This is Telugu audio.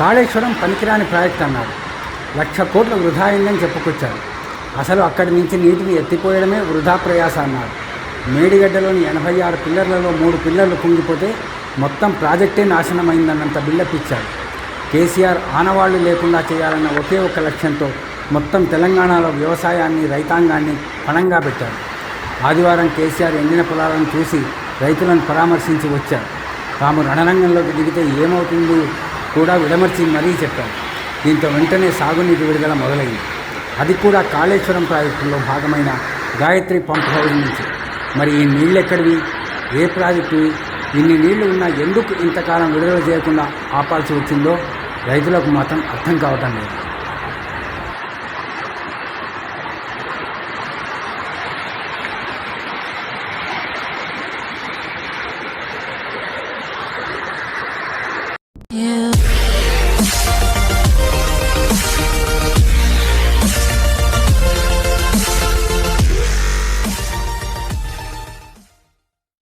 కాళేశ్వరం పనికిరాని ప్రాజెక్ట్ అన్నారు. లక్ష కోట్లు వృధా అయిందని చెప్పుకొచ్చారు. అసలు అక్కడి నుంచి నీటిని ఎత్తిపోయడమే వృధా ప్రయాస అన్నారు. మేడిగడ్డలోని ఎనభై ఆరు పిల్లర్లలో మూడు పిల్లర్లు కుంగిపోతే మొత్తం ప్రాజెక్టే నాశనమైందన్నంత బిల్డప్ కేసీఆర్ ఆనవాళ్ళు లేకుండా చేయాలన్న ఒకే ఒక లక్ష్యంతో మొత్తం తెలంగాణలో వ్యవసాయాన్ని రైతాంగాన్ని పణంగా పెట్టారు. ఆదివారం కేసీఆర్ ఎండిన పొలాలను చూసి రైతులను పరామర్శించి వచ్చారు. తాము రణరంగంలోకి దిగితే ఏమవుతుంది? కూడా విడమర్చి మరీ చెప్పారు. దీంతో వెంటనే సాగునీటి విడుదల మొదలైంది. అది కూడా కాళేశ్వరం ప్రాజెక్టులో భాగమైన గాయత్రి పంప్ హౌస్ నుంచి. మరి ఈ నీళ్ళు ఎక్కడివి ఏ ప్రాజెక్టు ఇన్ని నీళ్ళు ఉన్నా ఎందుకు ఇంతకాలం విడుదల చేయకుండా ఆపాల్సి వచ్చిందో రైతులకు మాత్రం అర్థం కావటం లేదు. Yeah.